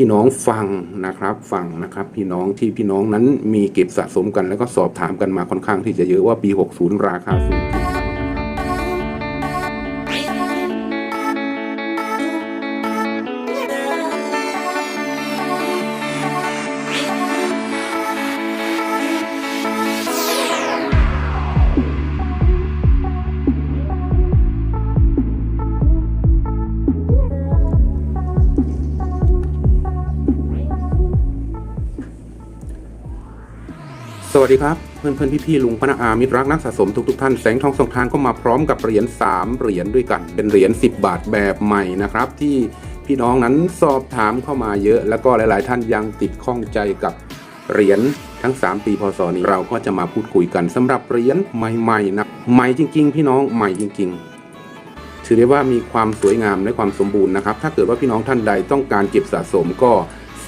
พี่น้องฟังนะครับฟังนะครับ พี่น้องที่พี่น้องนั้นมีเก็บสะสมกันแล้วก็สอบถามกันมาค่อนข้างที่จะเยอะว่าปี 60 ราคาสูง สวัสดีครับ เพื่อนเพื่อนพี่พี่ๆลุงพนาอามิตรรักนักสะสมทุกทุกๆท่านแสงทองสองทางก็มาพร้อมกับเหรียญ3เหรียญด้วยกัน เป็นเหรียญ10 บาทแบบใหม่นะครับ ที่พี่น้องนั้นสอบถามเข้ามาเยอะ แล้วก็หลาย ๆ ท่านยังติดข้องใจกับเหรียญทั้ง 3 ปีพศนี้เราก็จะมาพูดคุยกันสำหรับเหรียญใหม่ๆนะใหม่จริง ๆ พี่น้องใหม่จริง ๆถือได้ว่ามีความสวยงามและความสมบูรณ์นะครับ ถ้าเกิดว่าพี่น้องท่านใดต้องการเก็บสะสมก็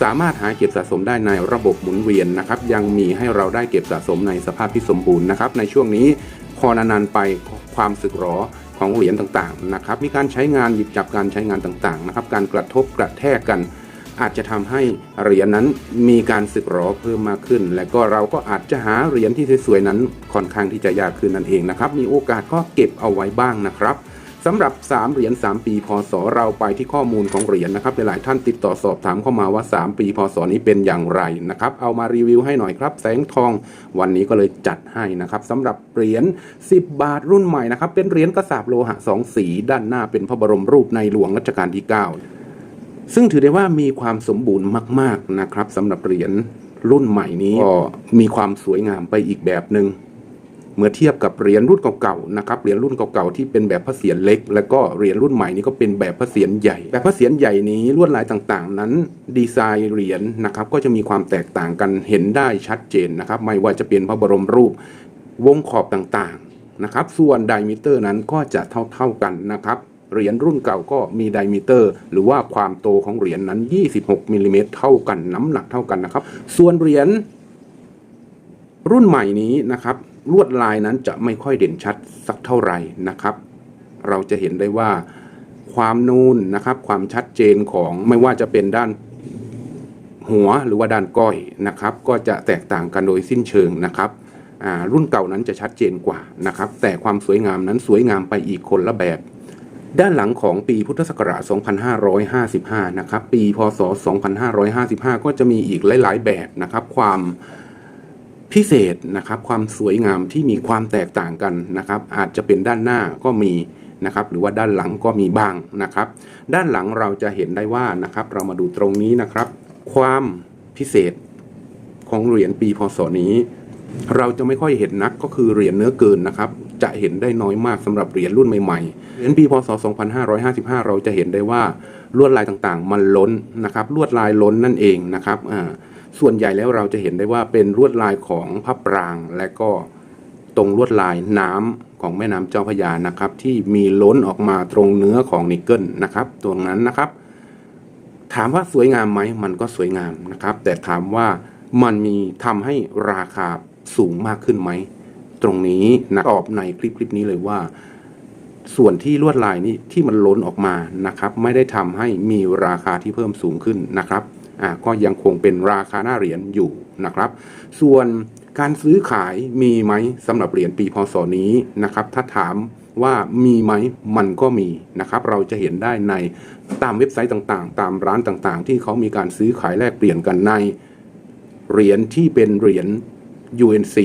สามารถหาเก็บสะสมได้ในระบบหมุนเวียนนะครับยังมีให้เราได้เก็บสะสมในสภาพที่สมบูรณ์นะครับในช่วงนี้พอนานๆไปความสึกหรอของเหรียญต่างๆนะครับมีการใช้งานหยิบจับการใช้งานต่างๆนะครับการกระทบกระแทกกันอาจจะทำให้เหรียญนั้นมีการสึกหรอเพิ่มมากขึ้น และก็เราก็อาจจะหาเหรียญที่สวยๆนั้นค่อนข้างที่จะยากขึ้นนั่นเองนะครับ มีโอกาสก็เก็บเอาไว้บ้างนะครับ สำหรับ 3 เหรียญ3 ปีพศเราไปที่ข้อมูลของเหรียญนะครับหลายท่านติดต่อสอบถามเข้ามาว่า 3 ปีพศนี้เป็นอย่างไรนะครับเอามารีวิวให้หน่อยครับ แสงทองวันนี้ก็เลยจัดให้นะครับสำหรับเหรียญ10 บาทรุ่นใหม่นะครับเป็นเหรียญกระสาบโลหะสองสี ด้านหน้าเป็นพระบรมรูปในหลวงรัชกาลที่ 9 ซึ่งถือได้ว่ามีความสมบูรณ์มาก ๆนะครับสำหรับเหรียญรุ่นใหม่นี้ก็มีความสวยงามไปอีกแบบหนึ่ง เมื่อเทียบกับเหรียญรุ่นเก่าๆนะครับเหรียญรุ่นเก่าๆที่เป็นแบบพระเศียรเล็ก แล้วก็เหรียญรุ่นใหม่นี้ก็เป็นแบบพระเศียรใหญ่ แบบพระเศียรใหญ่นี้ลวดลายต่างๆ นั้น ดีไซน์เหรียญนะครับก็จะมีความแตกต่างกันเห็นได้ชัดเจนนะครับไม่ว่าจะเป็นพระบรมรูปวงขอบต่างๆนะครับส่วนไดมิเตอร์นั้นก็จะเท่าๆกันนะครับเหรียญรุ่นเก่าก็มีไดมิเตอร์ หรือว่าความโตของเหรียญนั้น 26มิลลิเมตรเท่ากันน้ำหนักเท่ากันนะครับ ส่วนเหรียญรุ่นใหม่นี้นะครับ ลวดลายนั้นจะไม่ค่อยเด่นชัดสักเท่าไหร่นะครับ เราจะเห็นได้ว่าความนูนนะครับ ความชัดเจนของไม่ว่าจะเป็นด้านหัวหรือว่าด้านก้อยนะครับ ก็จะแตกต่างกันโดยสิ้นเชิงนะครับรุ่นเก่านั้นจะชัดเจนกว่านะครับ แต่ความสวยงามนั้นสวยงามไปอีกคนละแบบ ด้านหลังของปีพุทธศักราช 2555 นะครับ ปีพศ 2555 ก็จะมีอีกหลาย ๆ แบบนะครับ ความ พิเศษนะครับความสวยงามที่มีความแตกต่างกันนะครับอาจจะเป็นด้านหน้าก็มีนะครับหรือว่าด้านหลังก็มีบ้างนะครับ ด้านหลังเราจะเห็นได้ว่านะครับเรามาดูตรงนี้นะครับ ความพิเศษของเหรียญปีพศนี้ เราจะไม่ค่อยเห็นนักก็คือเหรียญเนื้อเกินนะครับจะเห็นได้น้อยมากสำหรับเหรียญรุ่นใหม่ๆ เหรียญปีพศ 2555 เราจะเห็นได้ว่าลวดลายต่างๆ มันล้นนะครับลวดลายล้นนั่นเองนะครับอ่า ส่วนใหญ่แล้วเราจะเห็นได้ว่าเป็นลวดลายของพระปราง และก็ตรงลวดลายน้ำของแม่น้ำเจ้าพยานะครับ ที่มีล้นออกมาตรงเนื้อของนิกเกิลนะครับ ตรงนั้นนะครับ ถามว่าสวยงามไหมมันก็สวยงามนะครับ แต่ถามว่ามันมีทำให้ราคาสูงมากขึ้นไหมตรงนี้นะตอบในคลิปคลิปนี้เลยว่า ส่วนที่ลวดลายนี้ที่มันล้นออกมานะครับ ไม่ได้ทำให้มีราคาที่เพิ่มสูงขึ้นนะครับ อ่าก็ยังคงเป็นราคาหน้าเหรียญอยู่นะครับ ส่วนการซื้อขายมีไหมสำหรับเหรียญปีพศนี้นะครับ ถ้าถามว่ามีไหมมันก็มีนะครับ เราจะเห็นได้ในตามเว็บไซต์ต่างๆ ตามร้านต่างๆ ที่เขามีการซื้อขายแลกเปลี่ยนกันในเหรียญที่เป็นเหรียญ UNC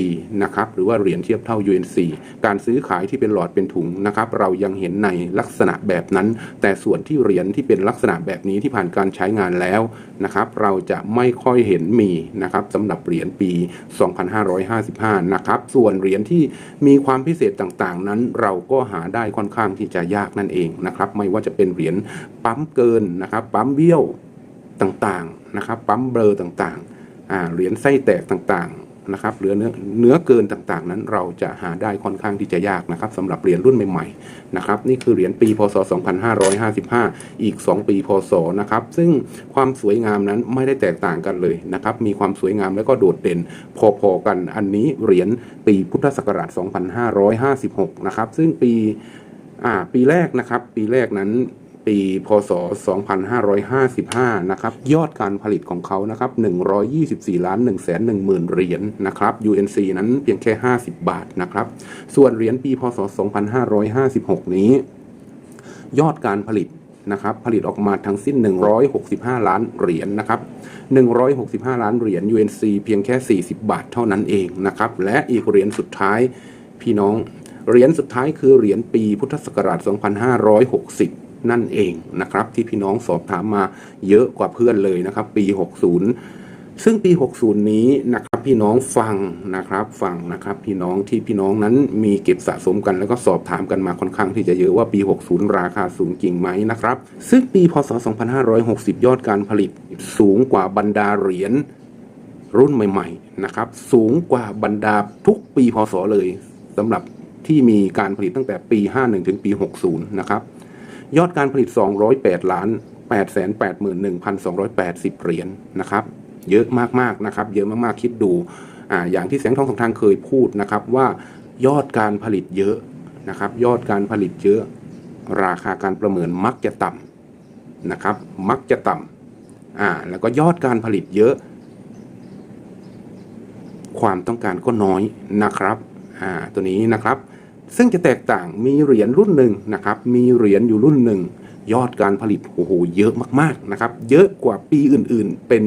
นะครับหรือว่าเหรียญเทียบเท่า UNC การซื้อขายที่เป็นหลอดเป็นถุงนะครับเรายังเห็นในลักษณะแบบนั้น แต่ส่วนที่เหรียญที่เป็นลักษณะแบบนี้ที่ผ่านการใช้งานแล้วนะครับเราจะไม่ค่อยเห็นมีนะครับสำหรับเหรียญปี 2555 นะครับส่วนเหรียญที่มีความพิเศษต่างๆ นั้น เราก็หาได้ค่อนข้างที่จะยากนั่นเองนะครับไม่ว่าจะเป็นเหรียญปั๊มเกินนะครับปั๊มเบี้ยวต่างๆนะครับปั๊มเบลอต่างๆอ่าเหรียญไส้แตกต่างๆ นะครับเหลือเนื้อเนื้อเกินต่างๆ นั้นเราจะหาได้ค่อนข้างที่จะยากนะครับสำหรับเหรียญรุ่นใหม่ๆนะครับนี่คือเหรียญปีพศ 2555 อีก 2 ปีพศนะครับซึ่งความสวยงามนั้นไม่ได้แตกต่างกันเลยนะครับมีความสวยงามแล้วก็โดดเด่นพอๆกันอันนี้เหรียญปีพุทธศักราช 2556 นะครับซึ่งปีอ่าปีแรกนะครับปีแรกนั้น ปี พศ 2555 นะครับ ยอดการผลิตของเขานะครับ 124 ล้าน 1 1 0 0 0 0 เหรียญนะครับ UNC นั้นเพียงแค่ 50 บาทนะครับ ส่วนเหรียญปี พศ 2556 นี้ ยอดการผลิตนะครับผลิตออกมาทั้งสิ้น 165 ล้านเหรียญนะครับ 165 ล้านเหรียญ UNC เพียงแค่ 40 บาทเท่านั้นเองนะครับ และอีกเหรียญสุดท้ายพี่น้อง เหรียญสุดท้ายคือเหรียญปีพุทธศักราช 2560 นั่นเองนะครับที่พี่น้องสอบถามมาเยอะกว่าเพื่อนเลยนะครับ ปี 60 ซึ่งปี 60 นี้นะครับพี่น้องฟังนะครับฟังนะครับพี่น้องที่พี่น้องนั้นมีเก็บสะสมกันแล้วก็สอบถามกันมาค่อนข้างที่จะเยอะว่าปี 60 ราคาสูงจริงไหมนะครับ ซึ่งปีพศ 2560 ยอดการผลิตสูงกว่าบรรดาเหรียญรุ่นใหม่ๆนะครับสูงกว่าบรรดาทุกปีพศเลยสำหรับที่มีการผลิตตั้งแต่ปี 51 ถึงปี 60 นะครับ ยอดการผลิต 208 ล้าน 881,280 เหรียญนะครับ เยอะมากๆนะครับ เยอะมากๆคิดดูอ่าอย่างที่แสงทองสองทางเคยพูดนะครับว่ายอดการผลิตเยอะนะครับ ยอดการผลิตเยอะ ราคาการประเมินมักจะต่ำนะครับ มักจะต่ำอ่าแล้วก็ยอดการผลิตเยอะ ความต้องการก็น้อยนะครับอ่าตัวนี้นะครับ ซึ่งจะแตกต่างมีเหรียญรุ่นหนึ่งนะครับ มีเหรียญอยู่รุ่นหนึ่ง ยอดการผลิตโอ้โหเยอะมากๆนะครับ เยอะกว่าปีอื่นๆ เป็น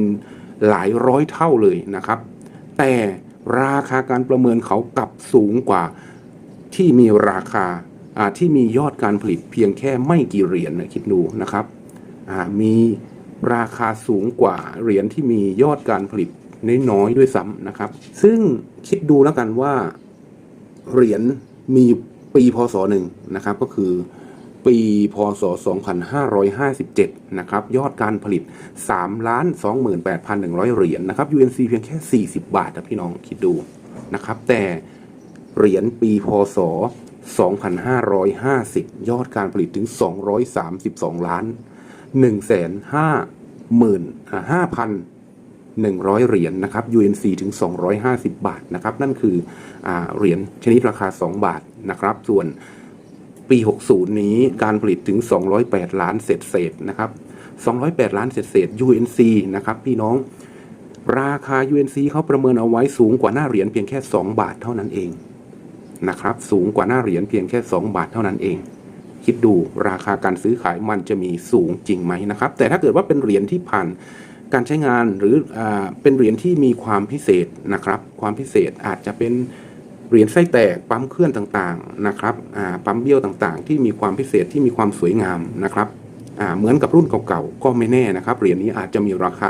หลายร้อยเท่าเลยนะครับ แต่ราคาการประเมินเขากลับสูงกว่าที่มีราคาที่มียอดการผลิตเพียงแค่ไม่กี่เหรียญนะคิดดูนะครับมีราคาสูงกว่าเหรียญที่มียอดการผลิตน้อยๆด้วยซ้ำนะครับ ซึ่งคิดดูแล้วกันว่าเหรียญ มีปีพศหนึ่งนะครับก็คือปีพศ 2557 นะครับ ยอดการผลิต 3 ล้าน 28,100 เหรียญนะครับ UNC เพียงแค่ 40 บาทนะพี่น้องคิดดูนะครับ แต่เหรียญปีพศ 2550 ยอดการผลิตถึง 232 ล้าน1 5 0 0 0 0 5,000 100 เหรียญนะครับ UNC ถึง 250 บาทนะครับ นั่นคืออเหรียญชนิดราคา 2 บาทนะครับ ส่วนปี 60 นี้การผลิตถึง 208 ล้านเศษเศษนะครับ 208 ล้านเศษเศษ UNC นะครับพี่น้องราคา UNC เขาประเมินเอาไว้สูงกว่าหน้าเหรียญเพียงแค่ 2 บาทเท่านั้นเองนะครับ สูงกว่าหน้าเหรียญเพียงแค่ 2 บาทเท่านั้นเอง คิดดูราคาการซื้อขายมันจะมีสูงจริงไหมนะครับ แต่ถ้าเกิดว่าเป็นเหรียญที่ผ่าน การใช้งานหรืออเป็นเหรียญที่มีความพิเศษนะครับ ความพิเศษอาจจะเป็นเหรียญไส้แตกปั๊มเคลื่อนต่างๆนะครับปั๊มเบี้ยวต่างๆ ที่มีความพิเศษที่มีความสวยงามนะครับเหมือนกับรุ่นเก่าๆก็ไม่แน่นะครับเหรียญนี้อาจจะมีราคา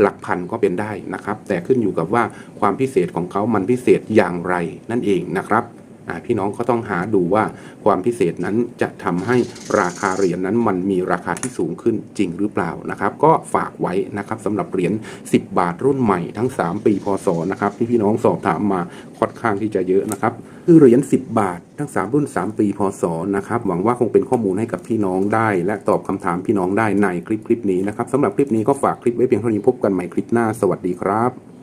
หลักพันก็เป็นได้นะครับ แต่ขึ้นอยู่กับว่าความพิเศษของเขามันพิเศษอย่างไรนั่นเองนะครับ พี่น้องก็ต้องหาดูว่าความพิเศษนั้นจะทำให้ราคาเหรียญนั้นมันมีราคาที่สูงขึ้นจริงหรือเปล่านะครับ ก็ฝากไว้นะครับสำหรับเหรียญ10 บาทรุ่นใหม่ทั้ง 3 ปีพศนะครับที่พี่น้องสอบถามมาค่อนข้างที่จะเยอะนะครับคือเหรียญ10 บาททั้ง 3 รุ่น 3 ปีพศนะครับหวังว่าคงเป็นข้อมูลให้กับพี่น้องได้ และตอบคำถามพี่น้องได้ในคลิปคลิปนี้นะครับสำหรับคลิปนี้ก็ฝากคลิปไว้เพียงเท่านี้พบกันใหม่คลิปหน้าสวัสดีครับ